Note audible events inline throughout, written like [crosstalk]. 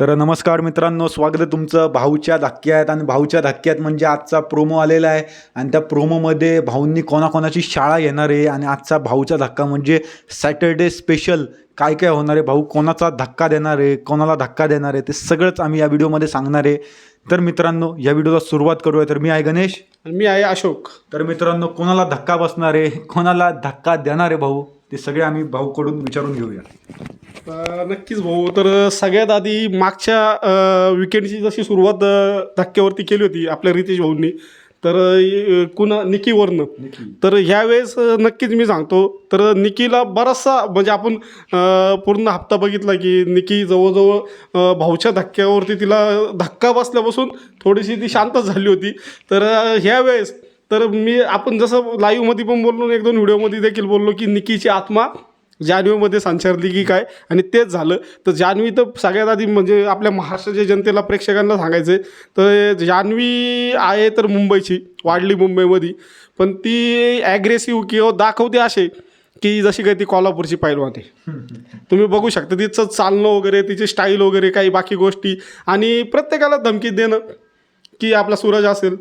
तर नमस्कार मित्रांनो स्वागत आहे तुमचं भाऊच्या धक्क्यात. आणि भाऊच्या धक्क्यात म्हणजे आजचा प्रोमो आलेला आहे. आणि त्या प्रोमोमध्ये भाऊंनी कोणाकोणाची शाळा घेणार आहे. आणि आजचा भाऊचा धक्का म्हणजे सॅटर्डे स्पेशल काय काय होणार आहे? भाऊ कोणाचा धक्का देणार आहे? कोणाला धक्का देणार आहे? ते सगळंच आम्ही या व्हिडिओमध्ये सांगणार आहे. तर मित्रांनो या व्हिडिओला सुरुवात करूया. तर मी आहे गणेश. आणि मी आहे अशोक. तर मित्रांनो कोणाला धक्का बसणार आहे? कोणाला धक्का देणार आहे भाऊ? ते सगळे आम्ही भाऊकडून विचारून घेऊया. अं, नक्कीच भाऊ. तर सगळ्यात आधी मागच्या विकेंडची जशी सुरुवात अं, धक्क्यावरती केली होती आपल्या रितेश भाऊंनी तर अं, कुणा निकीवरनं तर ह्यावेळेस अं, नक्कीच मी सांगतो तर निकीला बराचसा म्हणजे आपण अं, पूर्ण हप्ता बघितला की निकी जवळजवळ अं, भाऊच्या धक्क्यावरती तिला धक्का बसल्यापासून थोडीशी ती शांतच झाली होती. तर अं, ह्यावेळेस तर मी आपण जसं लाईव्हमध्ये पण बोललो एक दोन व्हिडिओमध्ये देखील बोललो की निकीची आत्मा जान्हवीमध्ये संचारली की काय? आणि तेच झालं. तर जान्हवी तर सगळ्यात आधी म्हणजे आपल्या महाराष्ट्राच्या जनतेला प्रेक्षकांना सांगायचं आहे तर जान्हवी आहे तर मुंबईची वाढली मुंबईमध्ये. पण ती ॲग्रेसिव्ह किंवा दाखवते असे की जशी काही ती कोल्हापूरची पैलवान आहे. तुम्ही बघू शकता तिचं चालणं वगैरे तिची स्टाईल वगैरे काही बाकी गोष्टी. आणि प्रत्येकाला धमकी देणं की आपला सूरज असेल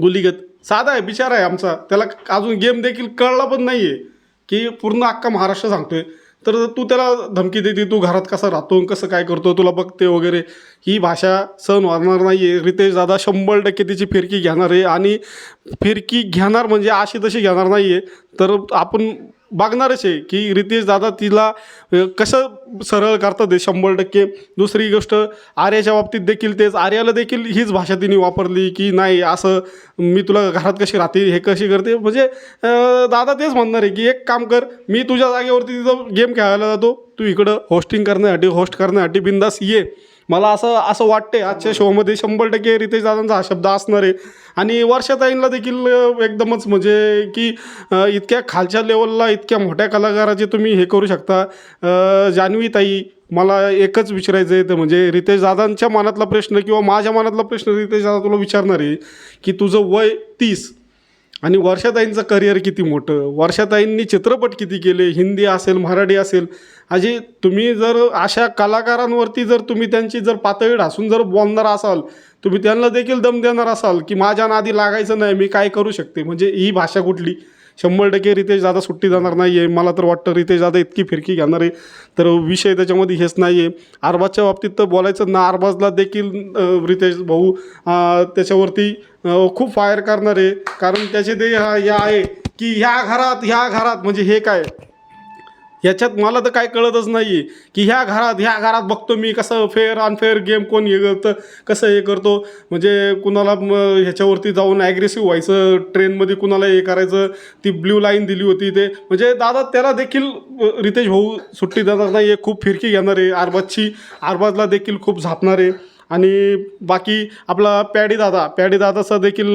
गुलीगत. साधा आहे बिचारा आहे आमचा. त्याला अजून गेम देखील कळला पण नाही आहे की पूर्ण अख्खा महाराष्ट्र सांगतोय. तर तू त्याला धमकी देते तू घरात कसं राहतो कसं काय करतो तुला बघते वगैरे. ही भाषा सहन होणार नाही आहे रितेश दादा शंभर टक्के तिची फिरकी घेणार आहे आणि फिरकी घेणार म्हणजे अशी तशी घेणार नाही आहे तर आपण बघणारच आहे की रितेश दादा तिला कसं सरळ करतात ते शंभर टक्के. दुसरी गोष्ट आर्याच्या बाबतीत देखील तेच. आर्याला देखील हीच भाषा तिने वापरली की नाही असं मी तुला घरात कशी राहते हे कशी करते? म्हणजे दादा तेच म्हणणार आहे की एक काम कर मी तुझ्या जागेवरती तिथं गेम खेळायला जातो तू इकडं होस्टिंग करण्यासाठी होस्ट करण्यासाठी बिंदास ये. मला असं असं वाटते आजच्या शोमध्ये शंभर टक्के रितेश दादांचा हा शब्द असणार आहे. आणि वर्षाताईंना देखील एकदमच म्हणजे की इतक्या खालच्या लेवलला इतक्या मोठ्या कलाकाराचे तुम्ही हे करू शकता. अ, जान्हवी ताई मला एकच विचारायचं आहे ते म्हणजे रितेश दादांच्या मनातला प्रश्न किंवा माझ्या मनातला प्रश्न रितेश दादा तुला विचारणार आहे की तुझं वय तीस आणि वर्षाताईंचं करिअर किती मोठं? वर्षाताईंनी चित्रपट किती केले? हिंदी असेल मराठी असेल. अजी तुम्ही जर अशा कलाकारांवरती जर तुम्ही त्यांची जर पातळी ढासून जर बोलणार असाल तुम्ही त्यांना देखील दम देणार असाल की माझ्या नादी लागायचं नाही मी काय करू शकते? म्हणजे ही भाषा कुठली? शंभर टक्के रितेश दादा सुट्टी जाणार नाही आहे मला तर वाटतं रितेश दादा इतकी फिरकी घेणार आहे. तर विषय त्याच्यामध्ये हेच नाही आहे आरबाजच्या बाबतीत तर बोलायचं ना आरबाजला देखील रितेश भाऊ त्याच्यावरती खूप फायर करणार आहे. कारण त्याचे ते हा- हे आहे की ह्या घरात ह्या घरात म्हणजे हे काय? याच्यात मला तर काय कळतच नाही आहे की ह्या घरात ह्या घरात बघतो मी कसं फेअर अनफेअर गेम कोण हे करतं कसं हे करतो. म्हणजे कुणाला ह्याच्यावरती जाऊन ॲग्रेसिव्ह व्हायचं ट्रेनमध्ये कुणाला हे करायचं ती ब्ल्यू लाईन दिली होती ते. म्हणजे दादा त्याला देखील रितेश भाऊ सुट्टी देणार नाही आहे खूप फिरकी घेणार आहे आरबाजची आरबाजला देखील खूप झापणार. आहे आणि बाकी आपला पॅडी दादा पॅडी दादाचा देखील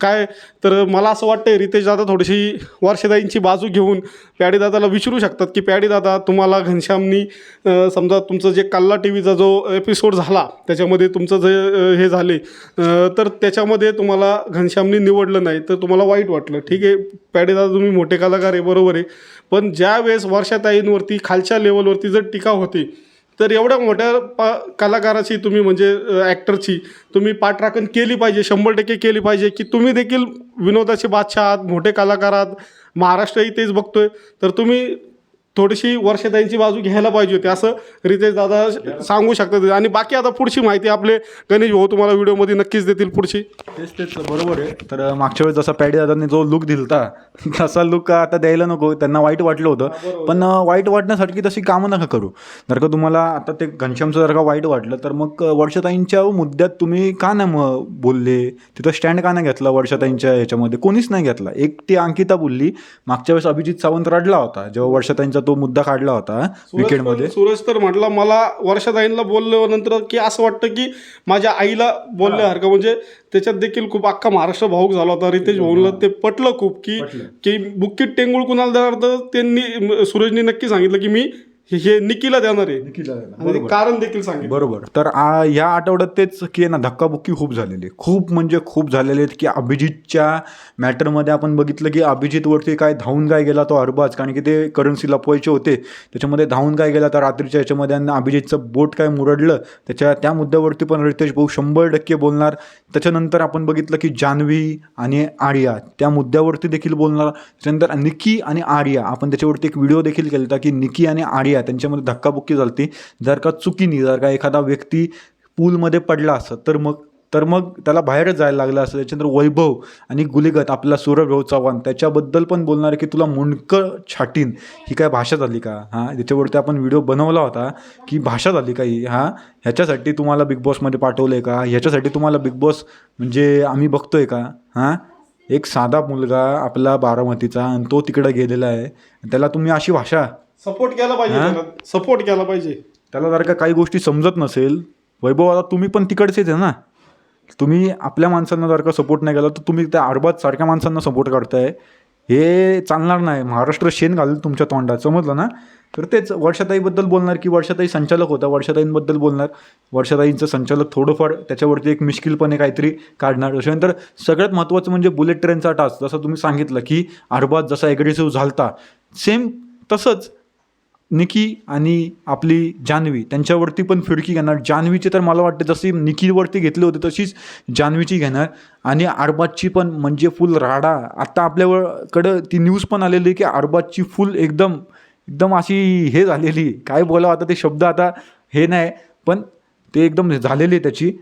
काय तर मला असं वाटतं रितेश दादा थोडीशी वर्षदाईंची बाजू घेऊन पॅडी दादाला विचारू शकतात की पॅडी दादा तुम्हाला घनश्यामनी समजा तुमचं जे कल्ला टी व्हीचा जो एपिसोड झाला त्याच्यामध्ये तुमचं जे हे झाले तर त्याच्यामध्ये तुम्हाला घनश्यामनी निवडलं नाही तर तुम्हाला वाईट वाटलं. ठीक आहे पॅडी दादा तुम्ही मोठे कलाकार आहे बरोबर आहे. पण ज्या वेळेस वर्षाताईंवरती खालच्या लेवलवरती जर टीका होती तर एवढ्या मोठ्या पा कलाकाराची तुम्ही म्हणजे ॲक्टरची तुम्ही पाठराखण केली पाहिजे शंभर टक्के केली पाहिजे की तुम्ही देखील विनोदाचे बादशाह आहात मोठे कलाकार आहात महाराष्ट्रही तेच बघतोय. तर तुम्ही थोडीशी वर्षताईंची बाजू घ्यायला पाहिजे होती असं रितेश दादा सांगू शकतात. आणि बाकी आता पुढची माहिती आपले गणेश भाऊ तुम्हाला व्हिडिओमध्ये नक्कीच देतील पुढची. तेच तेच बरोबर आहे. तर मागच्या वेळेस जसा पॅडी दादांनी जो लुक दिलता [laughs] तसा लुक आता द्यायला नको. त्यांना वाईट वाटलं होतं. पण वाईट वाटण्यासाठी तशी कामं नका करू. जर का तुम्हाला आता ते घनश्यामचं जर का वाईट वाटलं तर मग वर्षाताईंच्या मुद्द्यात तुम्ही का नाही मग बोलले? तिथं स्टँड का नाही घेतला वर्षाताईंच्या ह्याच्यामध्ये? कोणीच नाही घेतला. एक ती अंकिता बोलली. मागच्या वेळेस अभिजित सावंत रडला होता जेव्हा वर्षाताईंचा तो मुद्दा काढला होता विकेटमध्ये सूरज तर म्हटला मला वर्षाताईंना बोलल्यानंतर की असं वाटतं की माझ्या आईला बोलल्यासारखं म्हणजे त्याच्यात देखील खूप अख्खा महाराष्ट्र भाऊक झाला होता रितेश भाऊला ते पटलं खूप की की बुक्कीत टेंगुळ कुणाला देणार तर त्यांनी सूरजनी नक्की सांगितलं की मी हे- हे निकीला देणार आहे. आणि ते कारण देखील सांगेल. बरोबर. तर आ, या आठवड्यात तेच की आहे ना धक्काबुक्की खूप झालेली आहे. खूप म्हणजे खूप झालेले आहेत की अभिजितच्या मॅटरमध्ये आपण बघितलं की अभिजितवरती काय धावून काय गेला तो अरबाज. कारण की ते करन्सी लपवायचे होते. त्याच्यामध्ये धावून काय गेला तर रात्रीच्या याच्यामध्ये आणि अभिजितचं बोट काय मुरडलं. त्याच्या त्या मुद्द्यावरती पण रितेश भाऊ शंभर टक्के बोलणार. त्याच्यानंतर आपण बघितलं की जान्हवी आणि आर्या त्या मुद्द्यावरती देखील बोलणार. त्याच्यानंतर निकी आणि आर्या. आपण त्याच्यावरती एक व्हिडिओ देखील केला होता की निकी आणि आर्या त्यांच्यामध्ये धक्काबुक्की झाली जर का चुकीने जर का एखादा व्यक्ती पूलमध्ये पडला असत तर मग तर मग त्याला बाहेरच जायला लागलं असं त्याच्यानंतर वैभव आणि गुलिगत आपला सूर्यभाऊ चव्हाण त्याच्याबद्दल पण बोलणार आहे की तुला मुंडकं छाटीन. ही काय भाषा झाली का? हां त्याच्यावरती आपण व्हिडिओ बनवला होता की भाषा झाली का ही? हां ह्याच्यासाठी तुम्हाला बिग बॉसमध्ये पाठवलं आहे का? ह्याच्यासाठी तुम्हाला बिग बॉस म्हणजे आम्ही बघतो आहे का? हां एक साधा मुलगा आपला बारामतीचा आणि तो तिकडं गेलेला आहे. त्याला तुम्ही अशी भाषा सपोर्ट केला पाहिजे हा? त्याला. सपोर्ट केला पाहिजे. त्याला जर का काही गोष्टी समजत नसेल वैभव आता तुम्ही पण तिकडचेच आहे ना. तुम्ही आपल्या माणसांना जर का सपोर्ट नाही केला तर तुम्ही त्या अरबाज सारख्या माणसांना सपोर्ट करताय. हे चालणार नाही. महाराष्ट्र शेण घालेल तुमच्या तोंडात. समजलं ना? तर तेच वर्षाताईबद्दल बोलणार की वर्षाताई संचालक होता? वर्षाताईंबद्दल बोलणार. वर्षाताईंचं संचालक थोडंफार त्याच्यावरती एक मिश्किलपणे काहीतरी काढणार. त्याच्यानंतर सगळ्यात महत्त्वाचं म्हणजे बुलेट ट्रेनचा टास्क जसं तुम्ही सांगितलं की अरबाज जसा ॲग्रेसिव्ह झालता. सेम तसंच निकी आणि आपली जान्हवी त्यांच्यावरती पण फिरकी घेणार. जान्हवीची तर मला वाटतं जशी निकीवरती घेतली होती तशीच जान्हवीची घेणार. आणि अरबाजची पण म्हणजे फुल राडा. आत्ता आपल्याकडं ती न्यूज पण आलेली आहे की अरबाजची फुल एकदम एकदम अशी हे झालेली. काय बोलावं आता ते शब्द आता हे नाही पण ते एकदम झालेली आहे त्याची.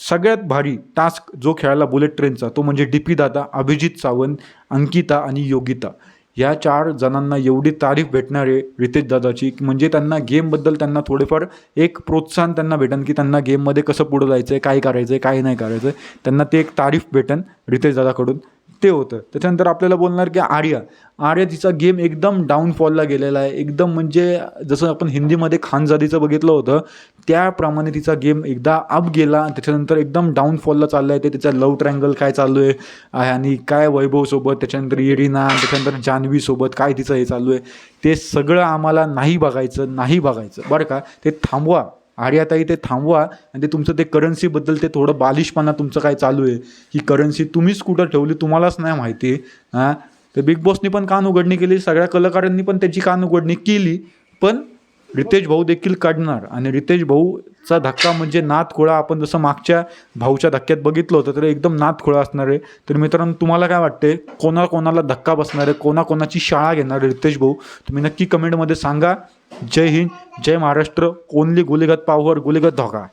सगळ्यात भारी टास्क जो खेळायला बुलेट ट्रेनचा तो म्हणजे डी पी दादा अभिजित सावंत अंकिता आणि योगिता. या चार जणांना एवढी तारीफ भेटणार आहे रितेश दादाची म्हणजे त्यांना गेमबद्दल त्यांना थोडेफार एक प्रोत्साहन त्यांना भेटन की त्यांना गेममध्ये कसं पुढं जायचं आहे काय करायचं आहे काय नाही करायचं आहे त्यांना ते एक तारीफ भेटन रितेश दादाकडून. ते होतं. त्याच्यानंतर आपल्याला बोलणार की आर्या. आर्या तिचा गेम एकदम डाऊनफॉलला गेलेला आहे. एकदम म्हणजे जसं आपण हिंदीमध्ये खानजादीचं बघितलं होतं त्याप्रमाणे तिचा गेम एकदा अप गेला त्याच्यानंतर एकदम डाऊनफॉलला चाललं आहे ते. तिचा लव ट्रँगल काय चालू आहे आहे आणि काय वैभवसोबत त्याच्यानंतर इरिना त्याच्यानंतर जान्हवीसोबत काय तिचं हे चालू आहे ते सगळं आम्हाला नाही बघायचं नाही बघायचं. बरं का? ते थांबवा. आर्याताई ते थांबवा आणि ते तुमचं ते करन्सीबद्दल ते थोडं बालिशपणा तुमचं काय चालू आहे. ही करन्सी तुम्हीच कुठं ठेवली तुम्हालाच नाही माहिती हां? तर बिग बॉसनी पण कान उघडणी केली सगळ्या कलाकारांनी पण त्याची कान उघडणी केली पण रितेश भाऊ देखील काढणार आणि रितेश भाऊचा धक्का म्हणजे नाथ खोळा आपण जसं मागच्या भाऊच्या धक्क्यात बघितलं होतं तर एकदम नाथ खोळा असणार आहे. तर मित्रांनो तुम्हाला काय वाटते कोणा कोणाला धक्का बसणार आहे? कोणा कोणाची शाळा घेणार रितेश भाऊ? तुम्ही नक्की कमेंटमध्ये सांगा. जय हिंद जय महाराष्ट्र. ओनली गुलेगत पावर गुलेगत धोका.